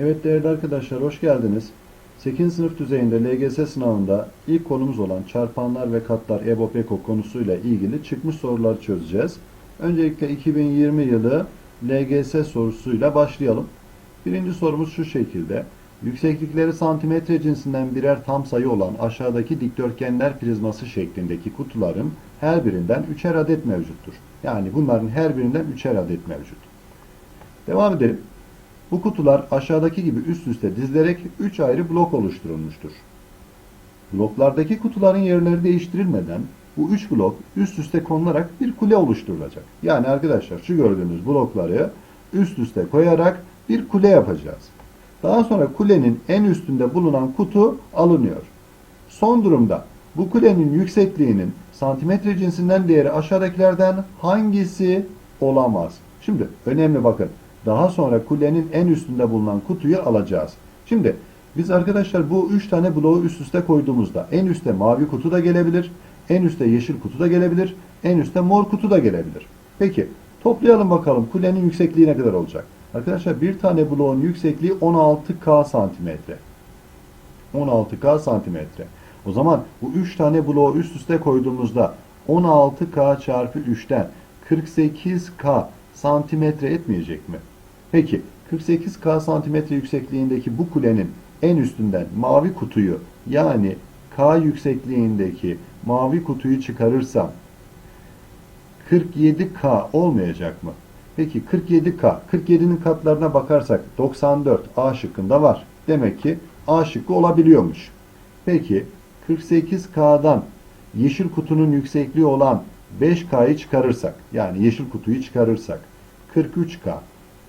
Evet değerli arkadaşlar hoş geldiniz. 8. sınıf düzeyinde LGS sınavında ilk konumuz olan çarpanlar ve katlar EBOB EKO konusuyla ilgili çıkmış soruları çözeceğiz. Öncelikle 2020 yılı LGS sorusuyla başlayalım. Birinci sorumuz şu şekilde. Yükseklikleri santimetre cinsinden birer tam sayı olan aşağıdaki dikdörtgenler prizması şeklindeki kutuların her birinden üçer adet mevcuttur. Yani bunların her birinden üçer adet mevcut. Devam edelim. Bu kutular aşağıdaki gibi üst üste dizilerek 3 ayrı blok oluşturulmuştur. Bloklardaki kutuların yerleri değiştirilmeden bu 3 blok üst üste konularak bir kule oluşturulacak. Yani arkadaşlar şu gördüğünüz blokları üst üste koyarak bir kule yapacağız. Daha sonra kulenin en üstünde bulunan kutu alınıyor. Son durumda bu kulenin yüksekliğinin santimetre cinsinden değeri aşağıdakilerden hangisi olamaz? Şimdi önemli bakın. Daha sonra kulenin en üstünde bulunan kutuyu alacağız. Şimdi biz arkadaşlar bu üç tane bloğu üst üste koyduğumuzda en üste mavi kutu da gelebilir, en üste yeşil kutu da gelebilir, en üste mor kutu da gelebilir. Peki toplayalım bakalım kulenin yüksekliği ne kadar olacak? Arkadaşlar bir tane bloğun yüksekliği 16K santimetre. 16K santimetre. O zaman bu 3 tane bloğu üst üste koyduğumuzda 16K çarpı 3'ten 48K santimetre etmeyecek mi? Peki 48K santimetre yüksekliğindeki bu kulenin en üstünden mavi kutuyu yani K yüksekliğindeki mavi kutuyu çıkarırsam 47K olmayacak mı? Peki 47K, 47'nin katlarına bakarsak 94 A şıkkında var. Demek ki A şıkkı olabiliyormuş. Peki 48K'dan yeşil kutunun yüksekliği olan 5K'yı çıkarırsak, yani yeşil kutuyu çıkarırsak 43K.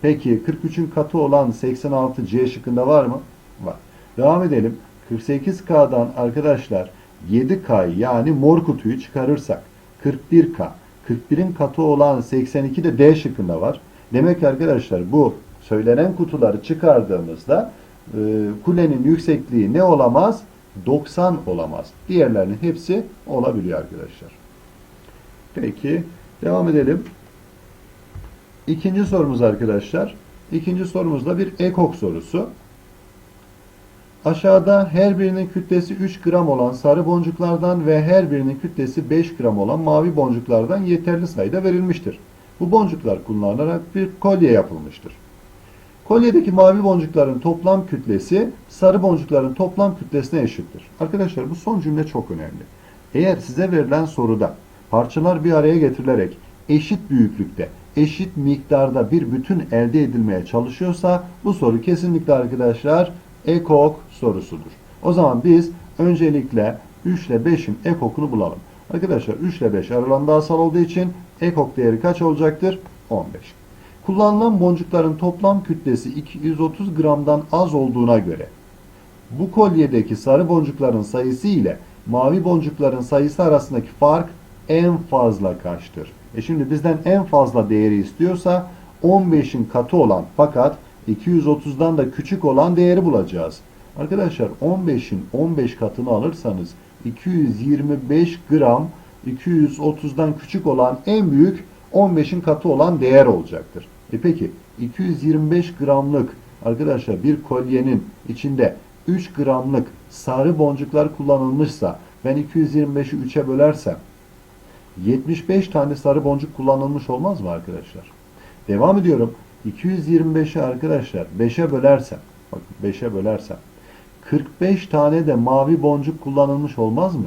Peki 43'ün katı olan 86 C şıkkında var mı? Var. Devam edelim. 48K'dan arkadaşlar 7K'yı yani mor kutuyu çıkarırsak 41K. 41'in katı olan 82 de D şıkkında var. Demek ki arkadaşlar bu söylenen kutuları çıkardığımızda e, kulenin yüksekliği ne olamaz? 90 olamaz. Diğerlerinin hepsi olabiliyor arkadaşlar. Peki devam edelim. İkinci sorumuz arkadaşlar. İkinci sorumuz da bir ekok sorusu. Aşağıda her birinin kütlesi 3 gram olan sarı boncuklardan ve her birinin kütlesi 5 gram olan mavi boncuklardan yeterli sayıda verilmiştir. Bu boncuklar kullanılarak bir kolye yapılmıştır. Kolyedeki mavi boncukların toplam kütlesi sarı boncukların toplam kütlesine eşittir. Arkadaşlar bu son cümle çok önemli. Eğer size verilen soruda parçalar bir araya getirilerek eşit büyüklükte, eşit miktarda bir bütün elde edilmeye çalışıyorsa bu soru kesinlikle arkadaşlar ekok sorusudur. O zaman biz öncelikle 3 ile 5'in ekokunu bulalım. Arkadaşlar 3 ile 5 aralarında asal olduğu için ekok değeri kaç olacaktır? 15. Kullanılan boncukların toplam kütlesi 230 gramdan az olduğuna göre bu kolyedeki sarı boncukların sayısı ile mavi boncukların sayısı arasındaki fark en fazla kaçtır? E şimdi bizden en fazla değeri istiyorsa 15'in katı olan fakat 230'dan da küçük olan değeri bulacağız. Arkadaşlar 15'in 15 katını alırsanız 225 gram 230'dan küçük olan en büyük 15'in katı olan değer olacaktır. E peki 225 gramlık arkadaşlar bir kolyenin içinde 3 gramlık sarı boncuklar kullanılmışsa ben 225'i 3'e bölersem 75 tane sarı boncuk kullanılmış olmaz mı arkadaşlar? Devam ediyorum. 225'i arkadaşlar 5'e bölersem bakın 5'e bölersem 45 tane de mavi boncuk kullanılmış olmaz mı?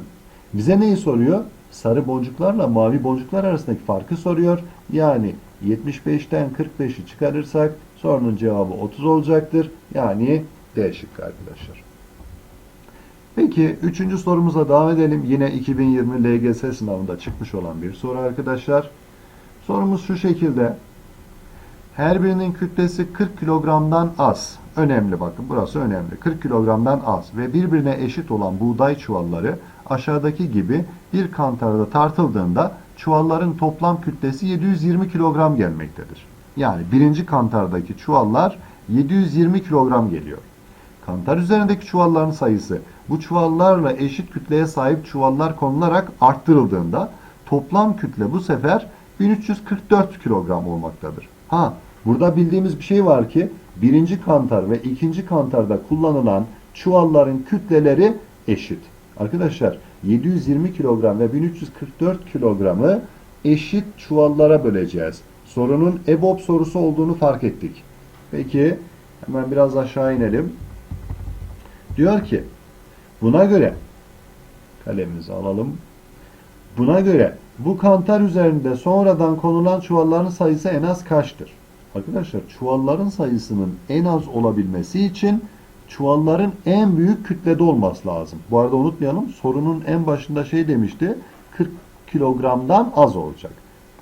Bize neyi soruyor? Sarı boncuklarla mavi boncuklar arasındaki farkı soruyor. Yani 75'ten 45'i çıkarırsak sorunun cevabı 30 olacaktır. Yani D şıkkı arkadaşlar. Peki üçüncü sorumuza devam edelim. Yine 2020 LGS sınavında çıkmış olan bir soru arkadaşlar. Sorumuz şu şekilde. Her birinin kütlesi 40 kilogramdan az. Önemli bakın burası önemli. 40 kilogramdan az ve birbirine eşit olan buğday çuvalları aşağıdaki gibi bir kantarda tartıldığında çuvalların toplam kütlesi 720 kilogram gelmektedir. Yani birinci kantardaki çuvallar 720 kilogram geliyor. Kantar üzerindeki çuvalların sayısı bu çuvallarla eşit kütleye sahip çuvallar konularak arttırıldığında toplam kütle bu sefer 1344 kilogram olmaktadır. Ha burada bildiğimiz bir şey var ki birinci kantar ve ikinci kantarda kullanılan çuvalların kütleleri eşit. Arkadaşlar 720 kilogram ve 1344 kilogramı eşit çuvallara böleceğiz. Sorunun EBOB sorusu olduğunu fark ettik. Peki hemen biraz aşağı inelim. Diyor ki buna göre kalemimizi alalım. Buna göre bu kantar üzerinde sonradan konulan çuvalların sayısı en az kaçtır? Arkadaşlar çuvalların sayısının en az olabilmesi için çuvalların en büyük kütlede olması lazım. Bu arada unutmayalım sorunun en başında şey demişti 40 kilogramdan az olacak.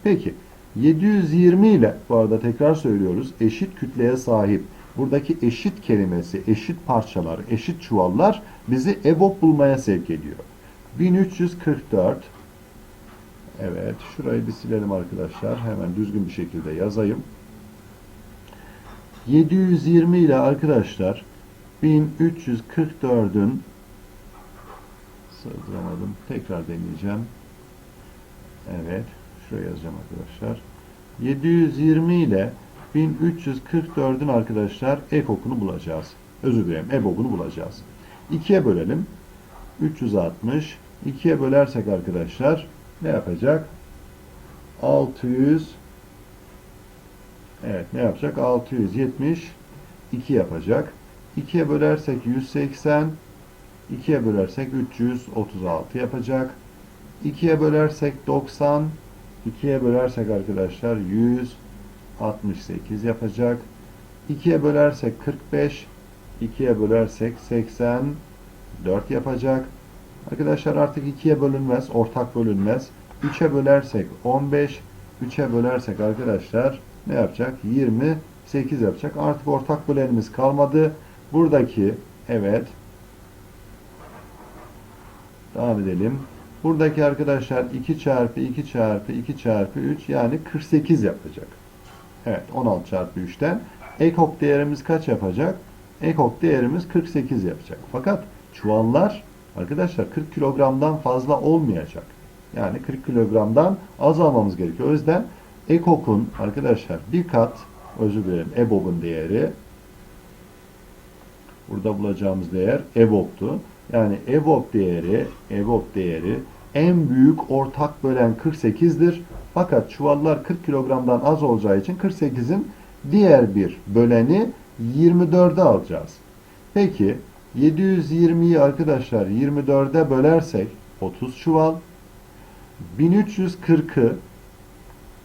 Peki 720 ile bu arada tekrar söylüyoruz eşit kütleye sahip. Buradaki eşit kelimesi, eşit parçalar, eşit çuvallar bizi EBOB bulmaya sevk ediyor. 1344 Evet, şurayı bir silelim arkadaşlar. Hemen düzgün bir şekilde yazayım. 720 ile arkadaşlar 1344'ün sığdıramadım. Tekrar deneyeceğim. Evet, şuraya yazacağım arkadaşlar. 720 ile 1344'ün arkadaşlar ekokunu bulacağız. Özür dilerim, ebobunu bulacağız. 2'ye bölelim. 360. 2'ye bölersek arkadaşlar ne yapacak? 600 Evet ne yapacak? 670 2 yapacak. 2'ye bölersek 180 2'ye bölersek 336 yapacak. 2'ye bölersek 90 2'ye bölersek arkadaşlar 168 yapacak. 2'ye bölersek 45 2'ye bölersek 84 yapacak. Arkadaşlar artık 2'ye bölünmez, ortak bölünmez. 3'e bölersek 15, 3'e bölersek arkadaşlar ne yapacak? 28 yapacak. Artık ortak bölenimiz kalmadı. Buradaki evet devam edelim. Buradaki arkadaşlar 2 çarpı 2 çarpı 2 çarpı 3 yani 48 yapacak. Evet 16 çarpı 3'ten ekok değerimiz kaç yapacak? Ekok değerimiz 48 yapacak. Fakat çuvallar arkadaşlar 40 kilogramdan fazla olmayacak. Yani 40 kilogramdan az almamız gerekiyor. O yüzden ekokun arkadaşlar bir kat özür dilerim EBOB'un değeri burada bulacağımız değer EBOB'tu. Yani EBOB değeri EBOB değeri en büyük ortak bölen 48'dir. Fakat çuvallar 40 kilogramdan az olacağı için 48'in diğer bir böleni 24'e alacağız. Peki 720'yi arkadaşlar 24'e bölersek 30 çuval 1340'ı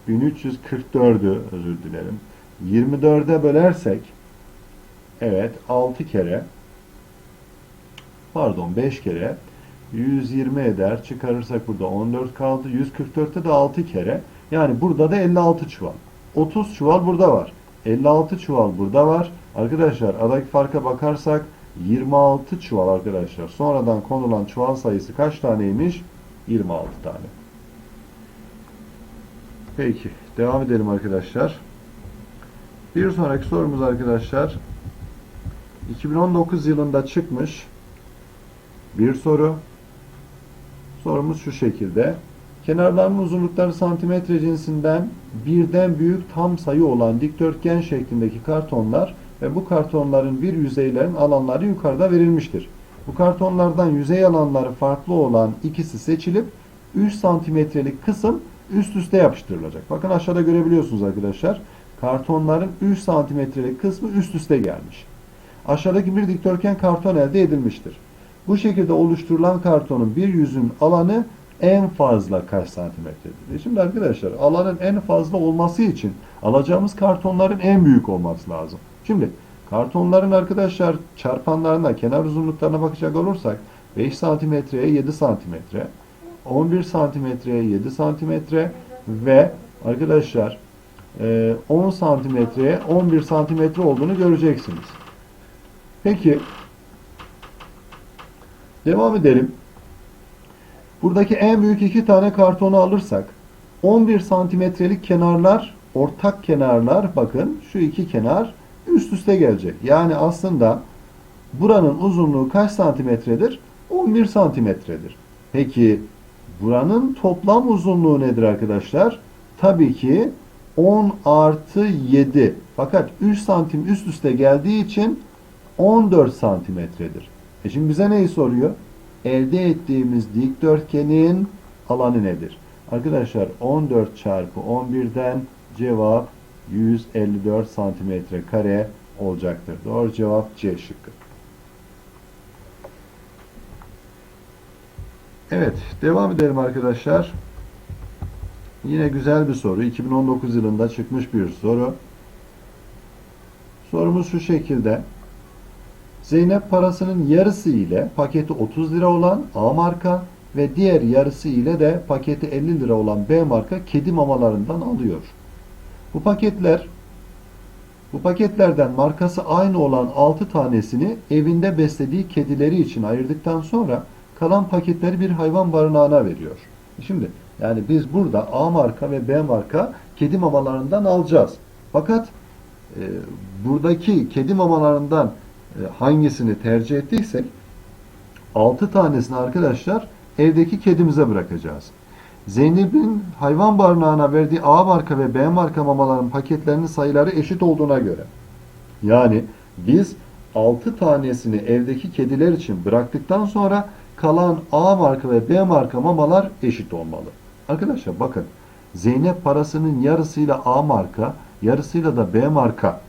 1344'ü özür dilerim 24'e bölersek evet 6 kere pardon 5 kere 120 eder. Çıkarırsak burada 14 kaldı. 144'te de 6 kere. Yani burada da 56 çuval. 30 çuval burada var. 56 çuval burada var. Arkadaşlar aradaki farka bakarsak 26 çuval arkadaşlar. Sonradan konulan çuval sayısı kaç taneymiş? 26 tane. Peki. Devam edelim arkadaşlar. Bir sonraki sorumuz arkadaşlar 2019 yılında çıkmış bir soru. Sorumuz şu şekilde. Kenarlarının uzunlukları santimetre cinsinden birden büyük tam sayı olan dikdörtgen şeklindeki kartonlar ve bu kartonların bir yüzeylerin alanları yukarıda verilmiştir. Bu kartonlardan yüzey alanları farklı olan ikisi seçilip 3 santimetrelik kısım üst üste yapıştırılacak. Bakın aşağıda görebiliyorsunuz arkadaşlar. Kartonların 3 santimetrelik kısmı üst üste gelmiş. Aşağıdaki bir dikdörtgen karton elde edilmiştir. Bu şekilde oluşturulan kartonun bir yüzün alanı en fazla kaç santimetredir? E Şimdi arkadaşlar alanın en fazla olması için alacağımız kartonların en büyük olması lazım. Şimdi kartonların arkadaşlar çarpanlarına, kenar uzunluklarına bakacak olursak 5 santimetreye 7 santimetre, 11 santimetreye 7 santimetre ve arkadaşlar 10 santimetreye 11 santimetre olduğunu göreceksiniz. Peki Devam edelim. Buradaki en büyük iki tane kartonu alırsak 11 santimetrelik kenarlar, ortak kenarlar bakın şu iki kenar üst üste gelecek. Yani aslında buranın uzunluğu kaç santimetredir? 11 santimetredir. Peki buranın toplam uzunluğu nedir arkadaşlar? Tabii ki 10 artı 7. Fakat 3 santim üst üste geldiği için 14 santimetredir. E şimdi bize neyi soruyor? Elde ettiğimiz dikdörtgenin alanı nedir? Arkadaşlar 14 çarpı 11'den cevap 154 santimetre kare olacaktır. Doğru cevap C şıkkı. Evet, devam edelim arkadaşlar. Yine güzel bir soru. 2019 yılında çıkmış bir soru. Sorumuz şu şekilde. Zeynep parasının yarısı ile paketi 30 lira olan A marka ve diğer yarısı ile de paketi 50 lira olan B marka kedi mamalarından alıyor. Bu paketler bu paketlerden markası aynı olan 6 tanesini evinde beslediği kedileri için ayırdıktan sonra kalan paketleri bir hayvan barınağına veriyor. Şimdi yani biz burada A marka ve B marka kedi mamalarından alacağız. Fakat e, buradaki kedi mamalarından hangisini tercih ettiysek 6 tanesini arkadaşlar evdeki kedimize bırakacağız. Zeynep'in hayvan barınağına verdiği A marka ve B marka mamaların paketlerinin sayıları eşit olduğuna göre yani biz 6 tanesini evdeki kediler için bıraktıktan sonra kalan A marka ve B marka mamalar eşit olmalı. Arkadaşlar bakın Zeynep parasının yarısıyla A marka, yarısıyla da B marka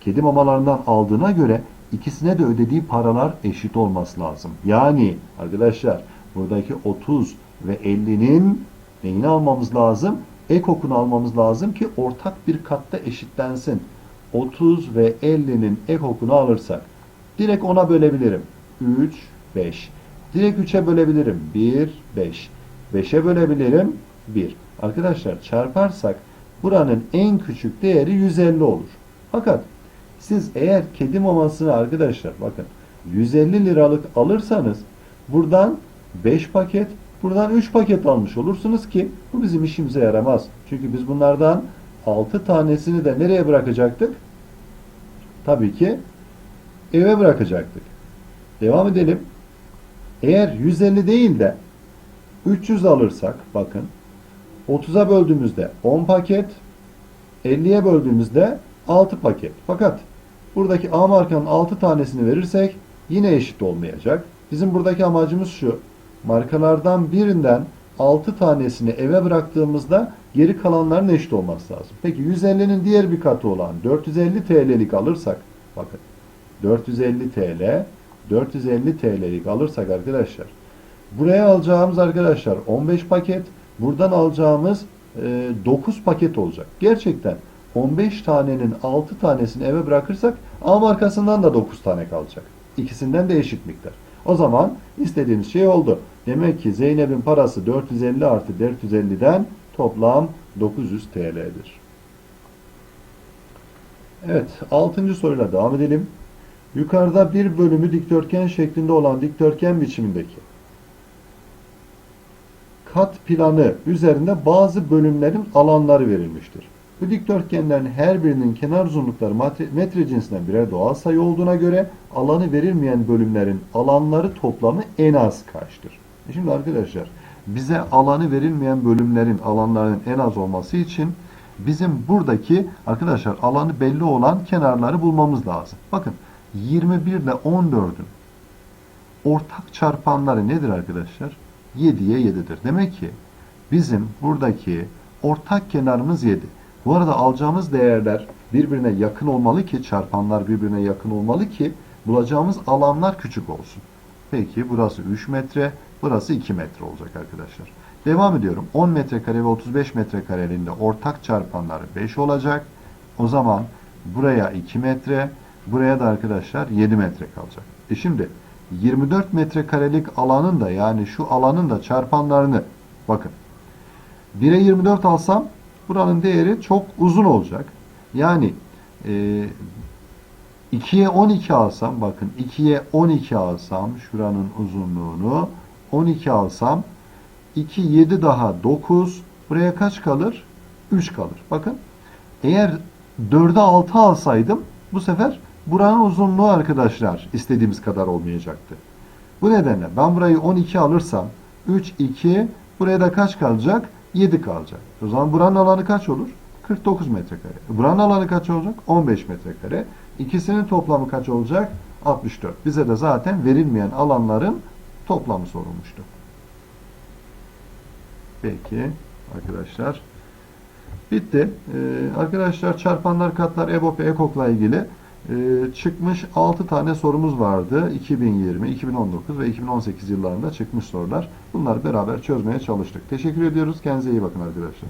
kedi mamalarından aldığına göre ikisine de ödediği paralar eşit olması lazım. Yani arkadaşlar buradaki 30 ve 50'nin neyini almamız lazım? Ek okunu almamız lazım ki ortak bir katta eşitlensin. 30 ve 50'nin ek okunu alırsak direkt ona bölebilirim. 3, 5. Direkt 3'e bölebilirim. 1, 5. 5'e bölebilirim. 1. Arkadaşlar çarparsak buranın en küçük değeri 150 olur. Fakat siz eğer kedi mamasını arkadaşlar bakın 150 liralık alırsanız buradan 5 paket buradan 3 paket almış olursunuz ki bu bizim işimize yaramaz. Çünkü biz bunlardan 6 tanesini de nereye bırakacaktık? Tabii ki eve bırakacaktık. Devam edelim. Eğer 150 değil de 300 alırsak bakın 30'a böldüğümüzde 10 paket 50'ye böldüğümüzde 6 paket. Fakat buradaki A markanın 6 tanesini verirsek yine eşit olmayacak. Bizim buradaki amacımız şu. Markalardan birinden 6 tanesini eve bıraktığımızda geri kalanların eşit olması lazım. Peki 150'nin diğer bir katı olan 450 TL'lik alırsak bakın 450 TL 450 TL'lik alırsak arkadaşlar buraya alacağımız arkadaşlar 15 paket buradan alacağımız e, 9 paket olacak. Gerçekten 15 tanenin 6 tanesini eve bırakırsak A markasından da 9 tane kalacak. İkisinden de eşit miktar. O zaman istediğimiz şey oldu. Demek ki Zeynep'in parası 450 artı 450'den toplam 900 TL'dir. Evet, 6. soruyla devam edelim. Yukarıda bir bölümü dikdörtgen şeklinde olan dikdörtgen biçimindeki kat planı üzerinde bazı bölümlerin alanları verilmiştir. Bu dikdörtgenlerin her birinin kenar uzunlukları metre, cinsinden birer doğal sayı olduğuna göre alanı verilmeyen bölümlerin alanları toplamı en az kaçtır? E Şimdi arkadaşlar bize alanı verilmeyen bölümlerin alanlarının en az olması için bizim buradaki arkadaşlar alanı belli olan kenarları bulmamız lazım. Bakın 21 ile 14'ün ortak çarpanları nedir arkadaşlar? 7'ye 7'dir. Demek ki bizim buradaki ortak kenarımız 7. Bu arada alacağımız değerler birbirine yakın olmalı ki çarpanlar birbirine yakın olmalı ki bulacağımız alanlar küçük olsun. Peki burası 3 metre, burası 2 metre olacak arkadaşlar. Devam ediyorum. 10 metrekare ve 35 metrekareliğinde ortak çarpanları 5 olacak. O zaman buraya 2 metre, buraya da arkadaşlar 7 metre kalacak. E şimdi 24 metrekarelik alanın da yani şu alanın da çarpanlarını bakın. 1'e 24 alsam buranın değeri çok uzun olacak. Yani e, 2'ye 12 alsam bakın 2'ye 12 alsam şuranın uzunluğunu 12 alsam 2 7 daha 9 buraya kaç kalır? 3 kalır. Bakın eğer 4'e 6 alsaydım bu sefer buranın uzunluğu arkadaşlar istediğimiz kadar olmayacaktı. Bu nedenle ben burayı 12 alırsam 3 2 buraya da kaç kalacak? 7 kalacak. O zaman buranın alanı kaç olur? 49 metrekare. Buranın alanı kaç olacak? 15 metrekare. İkisinin toplamı kaç olacak? 64. Bize de zaten verilmeyen alanların toplamı sorulmuştu. Peki arkadaşlar. Bitti. Ee, arkadaşlar çarpanlar katlar EBOB ve EKOK'la ilgili çıkmış 6 tane sorumuz vardı. 2020, 2019 ve 2018 yıllarında çıkmış sorular. Bunları beraber çözmeye çalıştık. Teşekkür ediyoruz. Kendinize iyi bakın arkadaşlar.